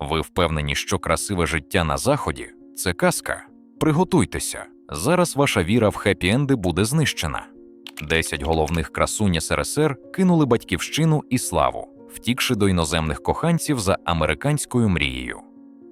Ви впевнені, що красиве життя на заході це казка? Приготуйтеся. Зараз ваша віра в хеппі-енди буде знищена. Десять головних красунь СРСР кинули батьківщину і славу, втікши до іноземних коханців за американською мрією.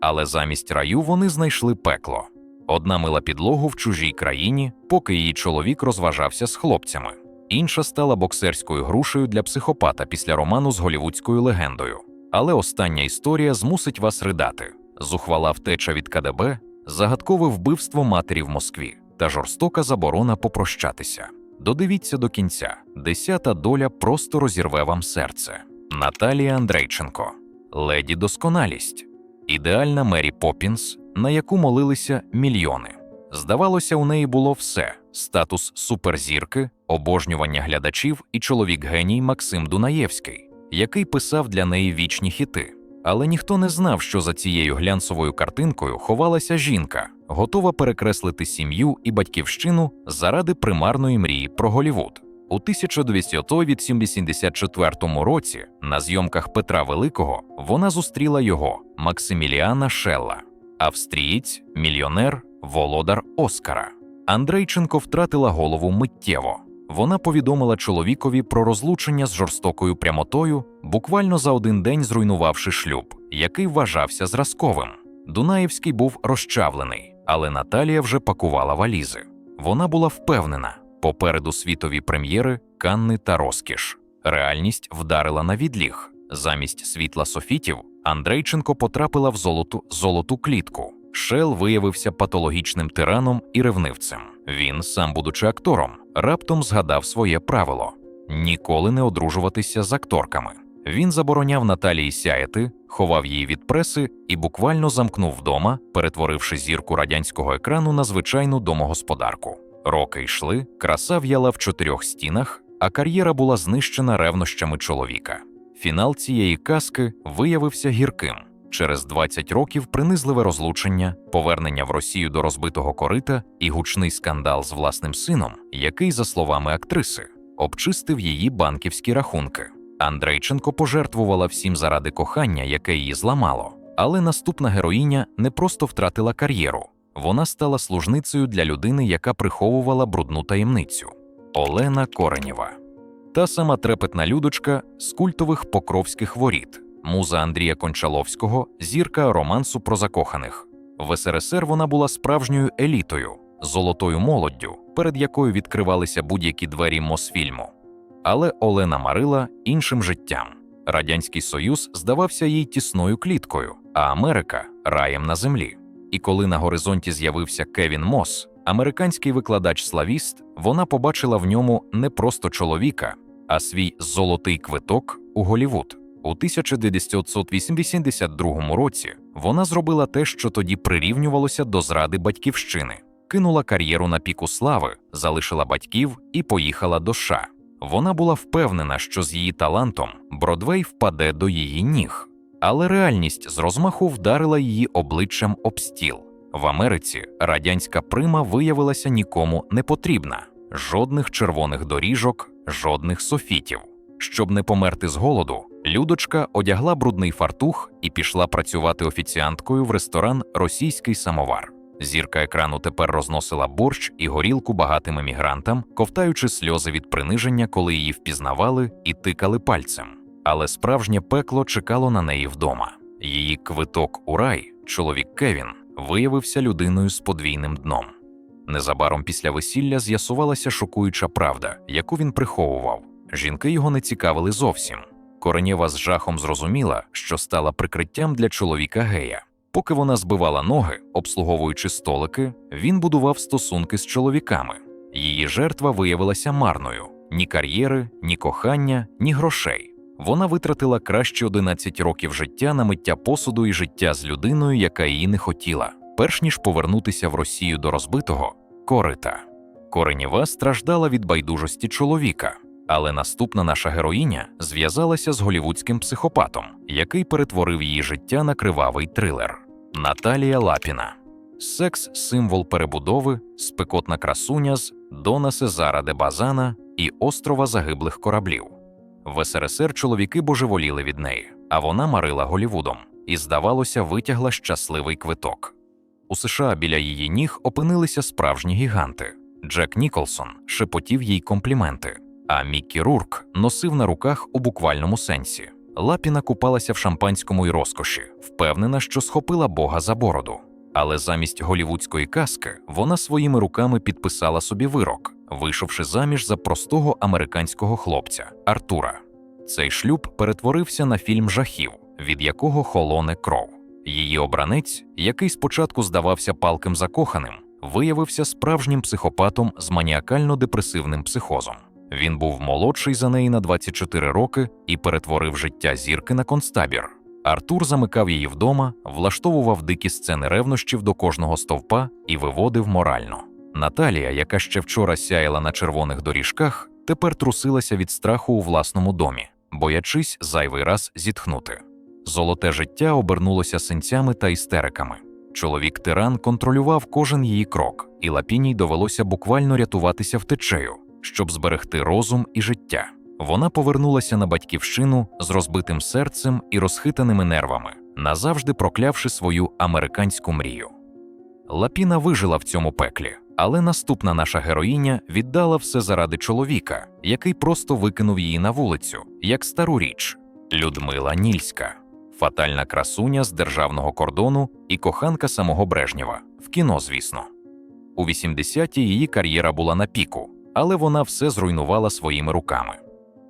Але замість раю вони знайшли пекло. Одна мила підлогу в чужій країні, поки її чоловік розважався з хлопцями. Інша стала боксерською грушею для психопата після роману з голівудською легендою. Але остання історія змусить вас ридати: зухвала втеча від КДБ, загадкове вбивство матері в Москві та жорстока заборона попрощатися. Додивіться до кінця: десята доля просто розірве вам серце. Наталія Андрейченко, леді досконалість, ідеальна Мері Поппінс, на яку молилися мільйони. Здавалося, у неї було все: статус суперзірки, обожнювання глядачів і чоловік геній Максим Дунаєвський, який писав для неї вічні хіти. Але ніхто не знав, що за цією глянцевою картинкою ховалася жінка, готова перекреслити сім'ю і батьківщину заради примарної мрії про Голівуд. У 1984 році на зйомках Петра Великого вона зустріла його Максиміліана Шелла, австрієць, мільйонер, володар Оскара. Андрейченко втратила голову миттєво. Вона повідомила чоловікові про розлучення з жорстокою прямотою, буквально за один день зруйнувавши шлюб, який вважався зразковим. Дунаєвський був розчавлений, але Наталія вже пакувала валізи. Вона була впевнена, попереду світові прем'єри, канни та розкіш. Реальність вдарила на відліг. Замість світла софітів Андрейченко потрапила в золоту золоту клітку. Шел виявився патологічним тираном і ревнивцем. Він, сам будучи актором, раптом згадав своє правило ніколи не одружуватися з акторками. Він забороняв Наталії сяяти, ховав її від преси і буквально замкнув вдома, перетворивши зірку радянського екрану на звичайну домогосподарку. Роки йшли, краса в'яла в чотирьох стінах, а кар'єра була знищена ревнощами чоловіка. Фінал цієї казки виявився гірким. Через 20 років принизливе розлучення, повернення в Росію до розбитого корита і гучний скандал з власним сином, який, за словами актриси, обчистив її банківські рахунки. Андрейченко пожертвувала всім заради кохання, яке її зламало. Але наступна героїня не просто втратила кар'єру, вона стала служницею для людини, яка приховувала брудну таємницю Олена Коренєва. Та сама трепетна людочка з культових покровських воріт, муза Андрія Кончаловського, зірка романсу про закоханих. В СРСР вона була справжньою елітою, золотою молоддю, перед якою відкривалися будь-які двері Мосфільму. Але Олена марила іншим життям. Радянський Союз здавався їй тісною кліткою, а Америка раєм на землі. І коли на горизонті з'явився Кевін Мос, американський викладач-славіст, вона побачила в ньому не просто чоловіка, а свій золотий квиток у Голівуд. У 1982 році вона зробила те, що тоді прирівнювалося до зради батьківщини, кинула кар'єру на піку слави, залишила батьків і поїхала до США. Вона була впевнена, що з її талантом Бродвей впаде до її ніг, але реальність з розмаху вдарила її обличчям об стіл. В Америці радянська прима виявилася нікому не потрібна: жодних червоних доріжок, жодних софітів. Щоб не померти з голоду, Людочка одягла брудний фартух і пішла працювати офіціанткою в ресторан Російський самовар. Зірка екрану тепер розносила борщ і горілку багатим емігрантам, ковтаючи сльози від приниження, коли її впізнавали і тикали пальцем. Але справжнє пекло чекало на неї вдома. Її квиток у рай, чоловік Кевін, виявився людиною з подвійним дном. Незабаром після весілля з'ясувалася шокуюча правда, яку він приховував. Жінки його не цікавили зовсім. Коренєва з жахом зрозуміла, що стала прикриттям для чоловіка гея. Поки вона збивала ноги, обслуговуючи столики, він будував стосунки з чоловіками. Її жертва виявилася марною: ні кар'єри, ні кохання, ні грошей. Вона витратила краще 11 років життя на миття посуду і життя з людиною, яка її не хотіла, перш ніж повернутися в Росію до розбитого корита. Коренєва страждала від байдужості чоловіка. Але наступна наша героїня зв'язалася з голівудським психопатом, який перетворив її життя на кривавий трилер. Наталія Лапіна. Секс символ перебудови, спекотна красуня з Дона Сезара де Базана і острова загиблих кораблів. В СРСР чоловіки божеволіли від неї, а вона марила Голівудом. і, здавалося, витягла щасливий квиток. У США біля її ніг опинилися справжні гіганти. Джек Ніколсон шепотів їй компліменти, а Міккі Рурк носив на руках у буквальному сенсі. Лапіна купалася в шампанському й розкоші, впевнена, що схопила Бога за бороду. Але замість голівудської казки вона своїми руками підписала собі вирок, вийшовши заміж за простого американського хлопця Артура. Цей шлюб перетворився на фільм жахів, від якого холоне кров. Її обранець, який спочатку здавався палким закоханим, виявився справжнім психопатом з маніакально-депресивним психозом. Він був молодший за неї на 24 роки і перетворив життя зірки на концтабір. Артур замикав її вдома, влаштовував дикі сцени ревнощів до кожного стовпа і виводив морально. Наталія, яка ще вчора сяяла на червоних доріжках, тепер трусилася від страху у власному домі, боячись зайвий раз зітхнути. Золоте життя обернулося синцями та істериками. Чоловік тиран контролював кожен її крок, і Лапіній довелося буквально рятуватися втечею, щоб зберегти розум і життя. Вона повернулася на батьківщину з розбитим серцем і розхитаними нервами, назавжди проклявши свою американську мрію. Лапіна вижила в цьому пеклі, але наступна наша героїня віддала все заради чоловіка, який просто викинув її на вулицю, як стару річ Людмила Нільська, фатальна красуня з державного кордону і коханка самого Брежнєва. В кіно, звісно. У 80-ті її кар'єра була на піку, але вона все зруйнувала своїми руками.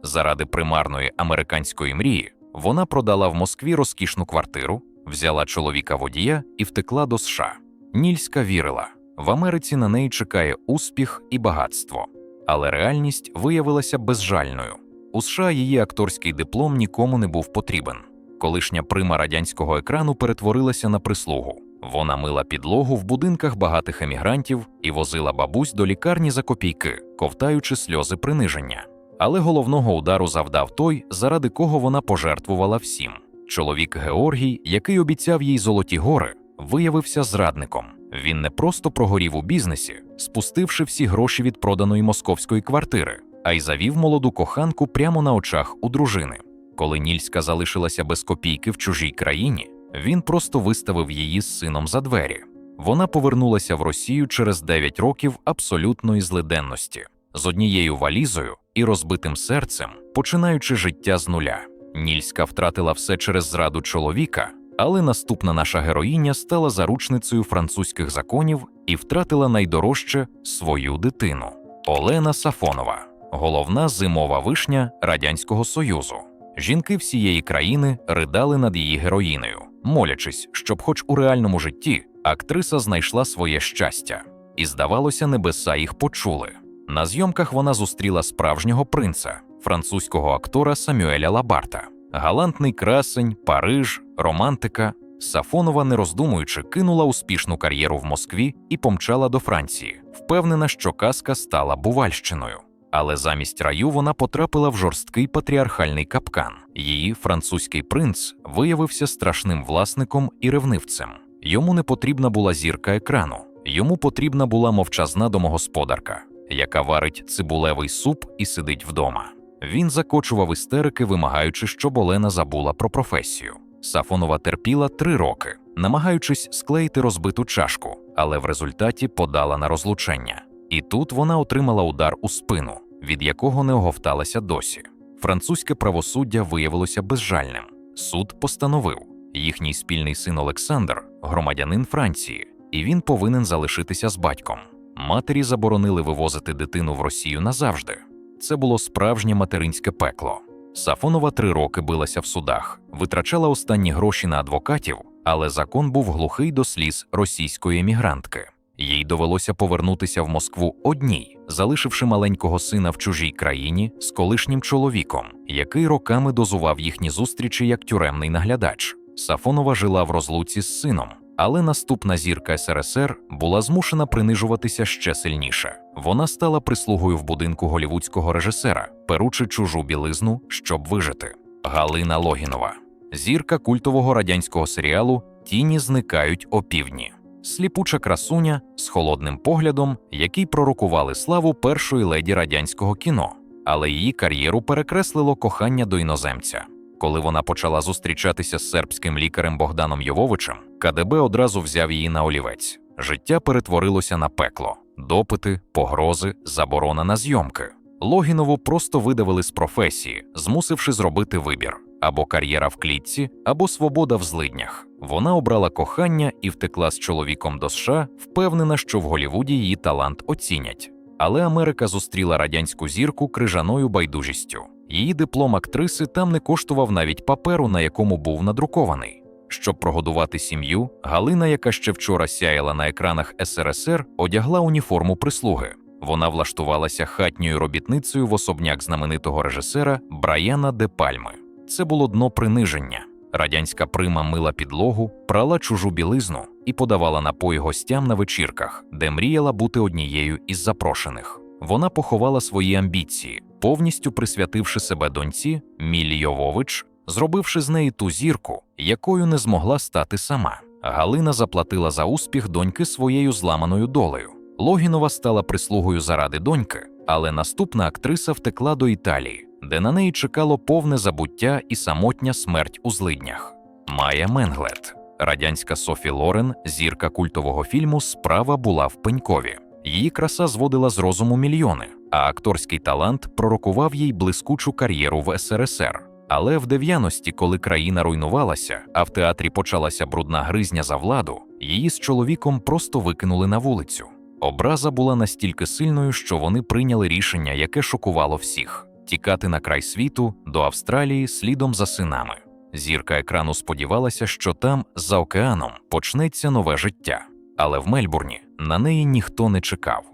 Заради примарної американської мрії вона продала в Москві розкішну квартиру, взяла чоловіка водія і втекла до США. Нільська вірила, в Америці на неї чекає успіх і багатство. Але реальність виявилася безжальною. У США її акторський диплом нікому не був потрібен. Колишня прима радянського екрану перетворилася на прислугу. Вона мила підлогу в будинках багатих емігрантів і возила бабусь до лікарні за копійки, ковтаючи сльози приниження. Але головного удару завдав той, заради кого вона пожертвувала всім. Чоловік Георгій, який обіцяв їй золоті гори, виявився зрадником. Він не просто прогорів у бізнесі, спустивши всі гроші від проданої московської квартири, а й завів молоду коханку прямо на очах у дружини. Коли Нільська залишилася без копійки в чужій країні, він просто виставив її з сином за двері. Вона повернулася в Росію через 9 років абсолютної злиденності, з однією валізою і розбитим серцем, починаючи життя з нуля. Нільська втратила все через зраду чоловіка, але наступна наша героїня стала заручницею французьких законів і втратила найдорожче свою дитину. Олена Сафонова, головна зимова вишня Радянського Союзу. Жінки всієї країни ридали над її героїнею, молячись, щоб, хоч у реальному житті, актриса знайшла своє щастя, і, здавалося, небеса їх почули. На зйомках вона зустріла справжнього принца, французького актора Самюеля Лабарта, галантний красень, Париж, романтика. Сафонова, не роздумуючи, кинула успішну кар'єру в Москві і помчала до Франції, впевнена, що казка стала бувальщиною. Але замість раю вона потрапила в жорсткий патріархальний капкан. Її французький принц виявився страшним власником і ревнивцем. Йому не потрібна була зірка екрану, йому потрібна була мовчазна домогосподарка, яка варить цибулевий суп і сидить вдома. Він закочував істерики, вимагаючи, щоб Олена забула про професію. Сафонова терпіла три роки, намагаючись склеїти розбиту чашку, але в результаті подала на розлучення. І тут вона отримала удар у спину, від якого не оговталася досі. Французьке правосуддя виявилося безжальним. Суд постановив, їхній спільний син Олександр громадянин Франції, і він повинен залишитися з батьком. Матері заборонили вивозити дитину в Росію назавжди. Це було справжнє материнське пекло. Сафонова три роки билася в судах, витрачала останні гроші на адвокатів, але закон був глухий до сліз російської емігрантки. Їй довелося повернутися в Москву одній, залишивши маленького сина в чужій країні з колишнім чоловіком, який роками дозував їхні зустрічі як тюремний наглядач. Сафонова жила в розлуці з сином, але наступна зірка СРСР була змушена принижуватися ще сильніше. Вона стала прислугою в будинку голівудського режисера, перучи чужу білизну, щоб вижити. Галина Логінова, зірка культового радянського серіалу Тіні зникають опівдні. Сліпуча красуня з холодним поглядом, який пророкували славу першої леді радянського кіно, але її кар'єру перекреслило кохання до іноземця. Коли вона почала зустрічатися з сербським лікарем Богданом Йововичем, КДБ одразу взяв її на олівець. Життя перетворилося на пекло, допити, погрози, заборона на зйомки. Логінову просто видавили з професії, змусивши зробити вибір або кар'єра в клітці, або свобода в злиднях. Вона обрала кохання і втекла з чоловіком до США, впевнена, що в Голівуді її талант оцінять. Але Америка зустріла радянську зірку крижаною байдужістю. Її диплом актриси там не коштував навіть паперу, на якому був надрукований. Щоб прогодувати сім'ю, Галина, яка ще вчора сяяла на екранах СРСР, одягла уніформу прислуги. Вона влаштувалася хатньою робітницею в особняк знаменитого режисера Браяна де Пальми. Це було дно приниження. Радянська прима мила підлогу, прала чужу білизну і подавала напої гостям на вечірках, де мріяла бути однією із запрошених. Вона поховала свої амбіції, повністю присвятивши себе доньці Мілі Йовович, зробивши з неї ту зірку, якою не змогла стати сама. Галина заплатила за успіх доньки своєю зламаною долею. Логінова стала прислугою заради доньки, але наступна актриса втекла до Італії, де на неї чекало повне забуття і самотня смерть у злиднях. Майя Менглет, радянська Софі Лорен, зірка культового фільму Справа була в пенькові. Її краса зводила з розуму мільйони, а акторський талант пророкував їй блискучу кар'єру в СРСР. Але в 90-ті, коли країна руйнувалася, а в театрі почалася брудна гризня за владу, її з чоловіком просто викинули на вулицю. Образа була настільки сильною, що вони прийняли рішення, яке шокувало всіх тікати на край світу до Австралії слідом за синами. Зірка екрану сподівалася, що там, за океаном, почнеться нове життя. Але в Мельбурні на неї ніхто не чекав.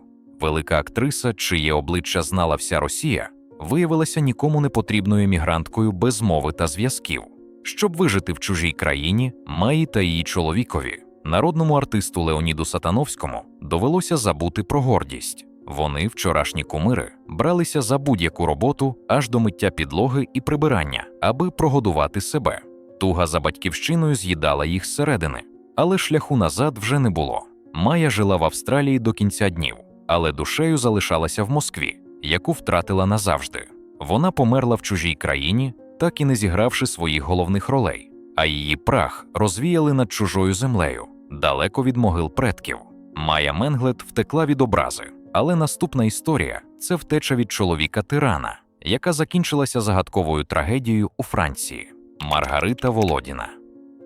Велика актриса, чиє обличчя знала вся Росія, виявилася нікому не потрібною емігранткою без мови та зв'язків. Щоб вижити в чужій країні, Маї та її чоловікові, народному артисту Леоніду Сатановському, довелося забути про гордість. Вони, вчорашні кумири, бралися за будь-яку роботу аж до миття підлоги і прибирання, аби прогодувати себе. Туга за батьківщиною з'їдала їх зсередини, але шляху назад вже не було. Майя жила в Австралії до кінця днів, але душею залишалася в Москві, яку втратила назавжди. Вона померла в чужій країні, так і не зігравши своїх головних ролей, а її прах розвіяли над чужою землею, далеко від могил предків. Майя Менглет втекла від образи, але наступна історія це втеча від чоловіка тирана, яка закінчилася загадковою трагедією у Франції. Маргарита Володіна,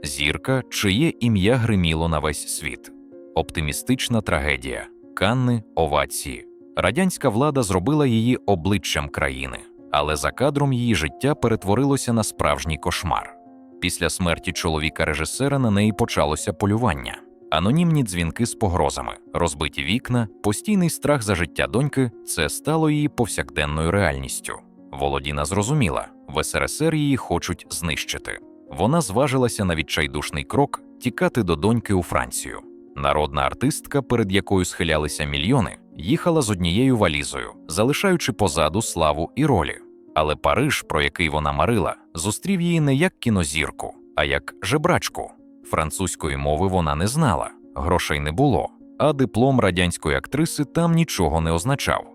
зірка, чиє ім'я гриміло на весь світ. Оптимістична трагедія, канни, овації. Радянська влада зробила її обличчям країни, але за кадром її життя перетворилося на справжній кошмар. Після смерті чоловіка режисера на неї почалося полювання. Анонімні дзвінки з погрозами, розбиті вікна, постійний страх за життя доньки це стало її повсякденною реальністю. Володіна зрозуміла, в СРСР її хочуть знищити. Вона зважилася на відчайдушний крок тікати до доньки у Францію. Народна артистка, перед якою схилялися мільйони, їхала з однією валізою, залишаючи позаду славу і ролі. Але Париж, про який вона марила, зустрів її не як кінозірку, а як жебрачку. Французької мови вона не знала, грошей не було, а диплом радянської актриси там нічого не означав.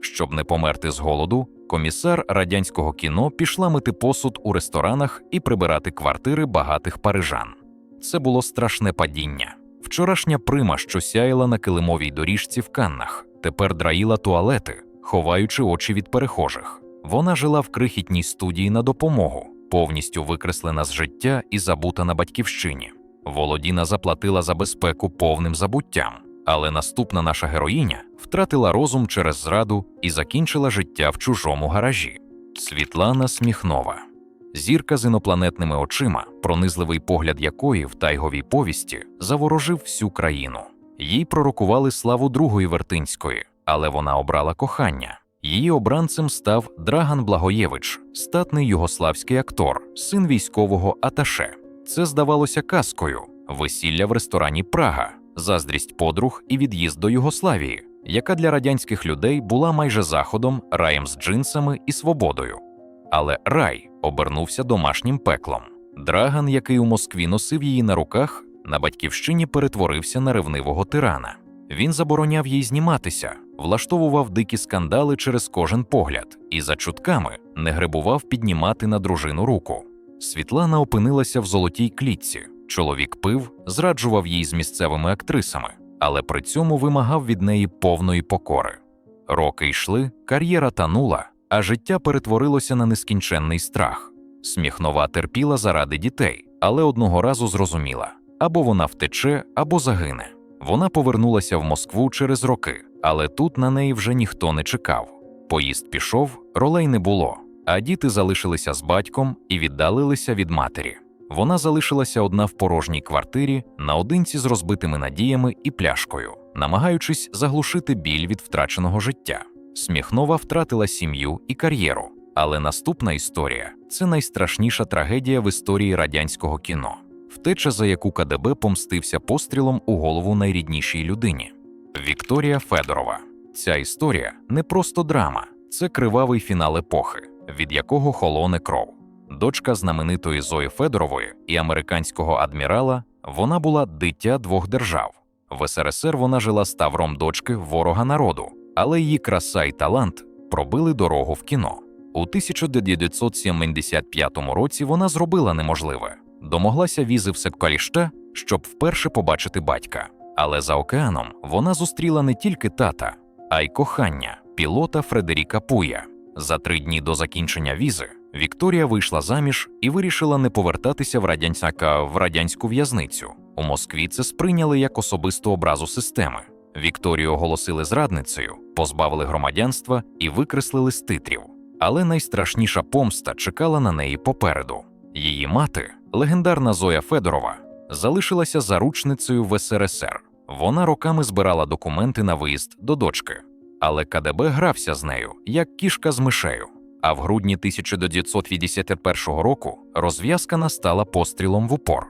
Щоб не померти з голоду, комісар радянського кіно пішла мити посуд у ресторанах і прибирати квартири багатих парижан. Це було страшне падіння. Вчорашня прима, що сяяла на килимовій доріжці в Каннах, тепер драїла туалети, ховаючи очі від перехожих. Вона жила в крихітній студії на допомогу, повністю викреслена з життя і забута на батьківщині. Володіна заплатила за безпеку повним забуттям, але наступна наша героїня втратила розум через зраду і закінчила життя в чужому гаражі. Світлана Сміхнова, зірка з інопланетними очима, пронизливий погляд якої в тайговій повісті заворожив всю країну. Їй пророкували славу другої Вертинської, але вона обрала кохання. Її обранцем став Драган Благоєвич, статний югославський актор, син військового аташе. Це здавалося казкою, весілля в ресторані Прага, заздрість подруг і від'їзд до Югославії, яка для радянських людей була майже заходом, раєм з джинсами і свободою. Але рай обернувся домашнім пеклом. Драган, який у Москві носив її на руках, на батьківщині перетворився на ревнивого тирана. Він забороняв їй зніматися, влаштовував дикі скандали через кожен погляд і за чутками не гребував піднімати на дружину руку. Світлана опинилася в золотій клітці. Чоловік пив, зраджував їй з місцевими актрисами, але при цьому вимагав від неї повної покори. Роки йшли, кар'єра танула, а життя перетворилося на нескінченний страх. Сміхнова терпіла заради дітей, але одного разу зрозуміла або вона втече, або загине. Вона повернулася в Москву через роки, але тут на неї вже ніхто не чекав. Поїзд пішов, ролей не було, а діти залишилися з батьком і віддалилися від матері. Вона залишилася одна в порожній квартирі, наодинці з розбитими надіями і пляшкою, намагаючись заглушити біль від втраченого життя. Сміхнова втратила сім'ю і кар'єру, але наступна історія це найстрашніша трагедія в історії радянського кіно, втеча, за яку КДБ помстився пострілом у голову найріднішій людині. Вікторія Федорова. Ця історія не просто драма, це кривавий фінал епохи, від якого холоне кров. Дочка знаменитої Зої Федорової і американського адмірала, вона була дитя двох держав. В СРСР вона жила ставром дочки ворога народу, але її краса і талант пробили дорогу в кіно. У 1975 році вона зробила неможливе, домоглася візи в Секкаліште, щоб вперше побачити батька. Але за океаном вона зустріла не тільки тата, а й кохання пілота Фредеріка Пуя. За три дні до закінчення візи Вікторія вийшла заміж і вирішила не повертатися в радянська в радянську в'язницю. У Москві це сприйняли як особисту образу системи. Вікторію оголосили зрадницею, позбавили громадянства і викреслили з титрів. Але найстрашніша помста чекала на неї попереду. Її мати, легендарна Зоя Федорова, залишилася заручницею в СРСР. Вона роками збирала документи на виїзд до дочки, але КДБ грався з нею як кішка з мишею. А в грудні 1981 року розв'язка настала пострілом в упор.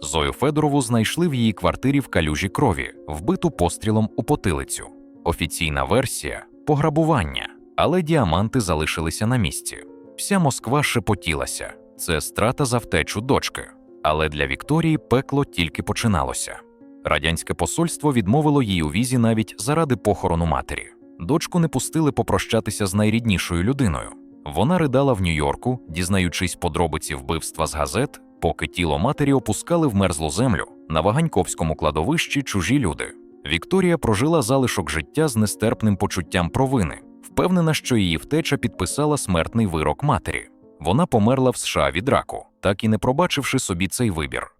Зою Федорову знайшли в її квартирі в калюжі крові, вбиту пострілом у потилицю. Офіційна версія пограбування, але діаманти залишилися на місці. Вся Москва шепотілася це страта за втечу дочки. Але для Вікторії пекло тільки починалося. Радянське посольство відмовило їй у візі навіть заради похорону матері. Дочку не пустили попрощатися з найріднішою людиною. Вона ридала в Нью-Йорку, дізнаючись подробиці вбивства з газет, поки тіло матері опускали в мерзлу землю на Ваганьковському кладовищі чужі люди. Вікторія прожила залишок життя з нестерпним почуттям провини, впевнена, що її втеча підписала смертний вирок матері. Вона померла в США від раку, так і не пробачивши собі цей вибір.